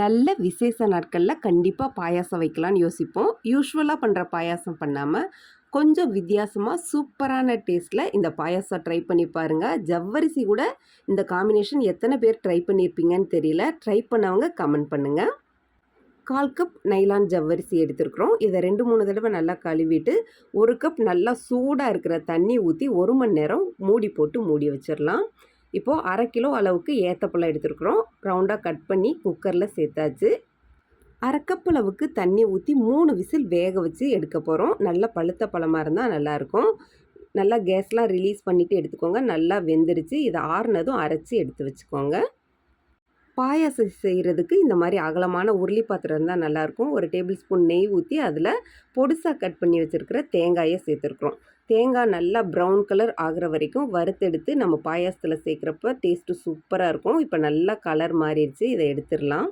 நல்ல விசேஷ நாட்களில் கண்டிப்பாக பாயாசம் வைக்கலான்னு யோசிப்போம். யூஸ்வலாக பண்ணுற பாயாசம் பண்ணாமல் கொஞ்சம் வித்தியாசமாக சூப்பரான டேஸ்ட்டில் இந்த பாயாசம் ட்ரை பண்ணி பாருங்கள் ஜவ்வரிசி கூட இந்த காம்பினேஷன் எத்தனை பேர் ட்ரை பண்ணியிருப்பீங்கன்னு தெரியல. ட்ரை பண்ணவங்க கமெண்ட் பண்ணுங்கள் கால் கப் நைலான் ஜவ்வரிசி எடுத்துருக்குறோம். இதை ரெண்டு மூணு தடவை நல்லா கழுவிட்டு ஒரு கப் நல்லா சூடாக இருக்கிற தண்ணி ஊற்றி ஒரு மணி நேரம் மூடி போட்டு மூடி வச்சிடலாம் இப்போது அரை கிலோ அளவுக்கு ஏத்தப்பழம் எடுத்துருக்குறோம். ரவுண்டாக கட் பண்ணி குக்கரில் சேர்த்தாச்சு. அரை அளவுக்கு தண்ணி ஊற்றி மூணு விசில் வேக வச்சு எடுக்க போகிறோம் நல்லா பழுத்த பழமாக இருந்தால் நல்லாயிருக்கும். நல்லா கேஸ்லாம் ரிலீஸ் பண்ணிவிட்டு எடுத்துக்கோங்க. நல்லா வெந்துருச்சு. இதை ஆறுனதும் அரைச்சி எடுத்து வச்சுக்கோங்க. பாயாசம் செய்கிறதுக்கு இந்த மாதிரி அகலமான உருளி பாத்திரம் இருந்தால் நல்லாயிருக்கும். ஒரு டேபிள் ஸ்பூன் நெய் ஊற்றி அதில் பொடிசாக கட் பண்ணி வச்சுருக்கிற தேங்காயை சேர்த்துருக்குறோம். தேங்காய் நல்லா ப்ரௌன் கலர் ஆகிற வரைக்கும் வறுத்தெடுத்து நம்ம பாயாசத்தில் சேர்க்குறப்ப டேஸ்ட்டு சூப்பராக இருக்கும். இப்போ நல்லா கலர் மாறிடுச்சு. இதை எடுத்துடலாம்.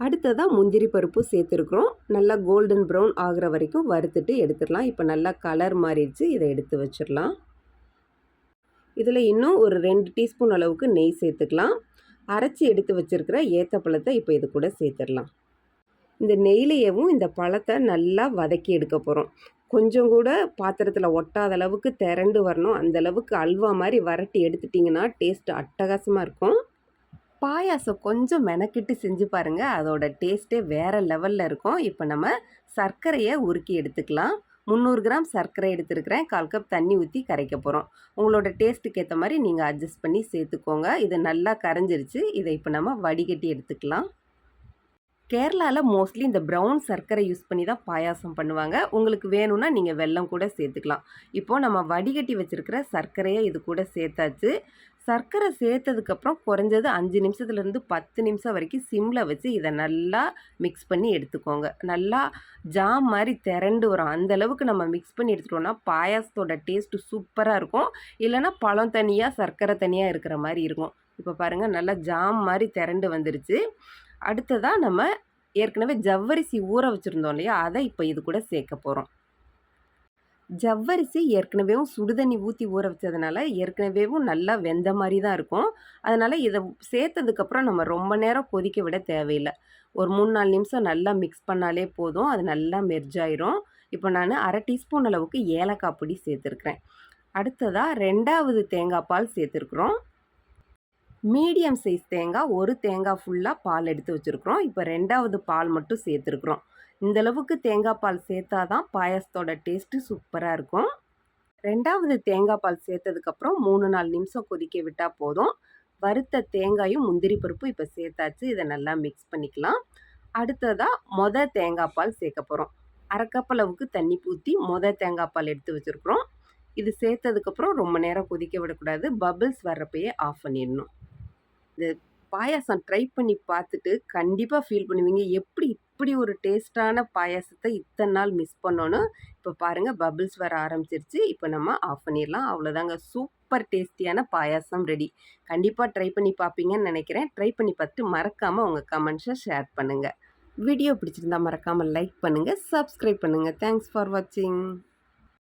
அடுத்ததாக முந்திரி பருப்பு சேர்த்துருக்குறோம். நல்லா கோல்டன் ப்ரௌன் ஆகிற வரைக்கும் வறுத்துட்டு எடுத்துடலாம். இப்போ நல்லா கலர் மாறிடுச்சு. இதை எடுத்து வச்சிடலாம். இதில் இன்னும் ஒரு ரெண்டு டீஸ்பூன் அளவுக்கு நெய் சேர்த்துக்கலாம். அரைச்சி எடுத்து வச்சுருக்கிற ஏத்தப்பழத்தை இப்போ இது கூட சேர்த்துடலாம். இந்த நெய்லையவும் இந்த பழத்தை நல்லா வதக்கி எடுக்க போகிறோம் கொஞ்சம் கூட பாத்திரத்தில் ஒட்டாத அளவுக்கு திரண்டு வரணும். அந்த அளவுக்கு அல்வா மாதிரி வரட்டி எடுத்துட்டிங்கன்னா டேஸ்ட் அட்டகாசமாக இருக்கும். பாயாசம் கொஞ்சம் மெனக்கிட்டு செஞ்சு பாருங்கள் அதோட டேஸ்ட்டே வேறு லெவலில் இருக்கும். இப்போ நம்ம சர்க்கரையை உருக்கி எடுத்துக்கலாம். முந்நூறு கிராம் சர்க்கரை எடுத்துருக்கிறேன். கால் கப் தண்ணி ஊற்றி கரைக்க போகிறோம் உங்களோட டேஸ்ட்டுக்கு ஏற்ற மாதிரி நீங்கள் அட்ஜஸ்ட் பண்ணி சேர்த்துக்கோங்க. இது நல்லா கரைஞ்சிருச்சு. இதை இப்போ நம்ம வடிகட்டி எடுத்துக்கலாம். கேரளாவில் மோஸ்ட்லி இந்த ப்ரௌன் சர்க்கரை யூஸ் பண்ணி தான் பாயாசம் பண்ணுவாங்க. உங்களுக்கு வேணும்னா நீங்கள் வெல்லம் கூட சேர்த்துக்கலாம். இப்போது நம்ம வடிகட்டி வச்சுருக்கிற சர்க்கரையை இது கூட சேர்த்தாச்சு. சர்க்கரை சேர்த்ததுக்கப்புறம் குறைஞ்சது அஞ்சு நிமிஷத்துலேருந்து பத்து நிமிஷம் வரைக்கும் சிம்மில் வச்சு இதை நல்லா மிக்ஸ் பண்ணி எடுத்துக்கோங்க. நல்லா ஜாம் மாதிரி திரண்டு வரும். அந்தளவுக்கு நம்ம மிக்ஸ் பண்ணி எடுத்துட்டோம்னா பாயாசத்தோட டேஸ்ட்டு சூப்பராக இருக்கும். இல்லைனா பழம் தனியாக சர்க்கரை தனியாக இருக்கிற மாதிரி இருக்கும். இப்போ பாருங்கள் நல்லா ஜாம் மாதிரி திரண்டு வந்துருச்சு. அடுத்ததாக நம்ம ஏற்கனவே ஜவ்வரிசி ஊற வச்சுருந்தோம் இல்லையா? அதை இப்போ இது கூட சேர்க்க போகிறோம் ஜவ்வரிசி ஏற்கனவேவும் சுடுதண்ணி ஊற்றி ஊற வச்சதுனால ஏற்கனவேவும் நல்லா வெந்த மாதிரி தான் இருக்கும். அதனால் இதை சேர்த்ததுக்கப்புறம் நம்ம ரொம்ப நேரம் கொதிக்க விட தேவையில்லை. ஒரு மூணு நாலு நிமிஷம் நல்லா மிக்ஸ் பண்ணாலே போதும். அது நல்லா மெர்ஜாயிரும் இப்போ நான் அரை டீஸ்பூன் அளவுக்கு ஏலக்காய் பொடி சேர்த்துருக்குறேன். அடுத்ததாக ரெண்டாவது தேங்காய் பால் சேர்த்துருக்குறோம். மீடியம் சைஸ் தேங்காய் ஒரு தேங்காய் ஃபுல்லாக பால் எடுத்து வச்சுருக்குறோம். இப்போ ரெண்டாவது பால் மட்டும் சேர்த்துருக்குறோம். இந்தளவுக்கு தேங்காய் பால் சேர்த்தா தான் பாயசத்தோட டேஸ்ட்டு சூப்பராக இருக்கும். ரெண்டாவது தேங்காய் பால் சேர்த்ததுக்கப்புறம் மூணு நாலு நிமிஷம் கொதிக்க விட்டால் போதும். வறுத்த தேங்காயும் முந்திரி பருப்பும் இப்போ சேர்த்தாச்சு. இதை நல்லா மிக்ஸ் பண்ணிக்கலாம். அடுத்ததாக மொத தேங்காய் பால் சேர்க்க போகிறோம் அரைக்கப்பளவுக்கு தண்ணி ஊற்றி மொதல் தேங்காய் பால் எடுத்து வச்சுருக்குறோம். இது சேர்த்ததுக்கப்புறம் ரொம்ப நேரம் கொதிக்க விடக்கூடாது. பபிள்ஸ் வர்றப்பயே ஆஃப் பண்ணிடணும். இந்த பாயாசம் ட்ரை பண்ணி பார்த்துட்டு கண்டிப்பாக ஃபீல் பண்ணுவீங்க. எப்படி இப்படி ஒரு டேஸ்ட்டான பாயாசத்தை இத்தனை நாள் மிஸ் பண்ணோன்னு இப்போ பாருங்கள் பபிள்ஸ் வர ஆரம்பிச்சிருச்சு. இப்போ நம்ம ஆஃப் பண்ணிடலாம். அவ்வளோதாங்க சூப்பர் டேஸ்டியான பாயாசம் ரெடி கண்டிப்பாக ட்ரை பண்ணி பார்ப்பீங்கன்னு நினைக்கிறேன். ட்ரை பண்ணி பார்த்துட்டு மறக்காமல் உங்கள் கமெண்ட்ஸை ஷேர் பண்ணுங்கள் வீடியோ பிடிச்சிருந்தா மறக்காமல் லைக் பண்ணுங்கள் சப்ஸ்கிரைப் பண்ணுங்கள் தேங்க்ஸ் ஃபார் வாட்சிங்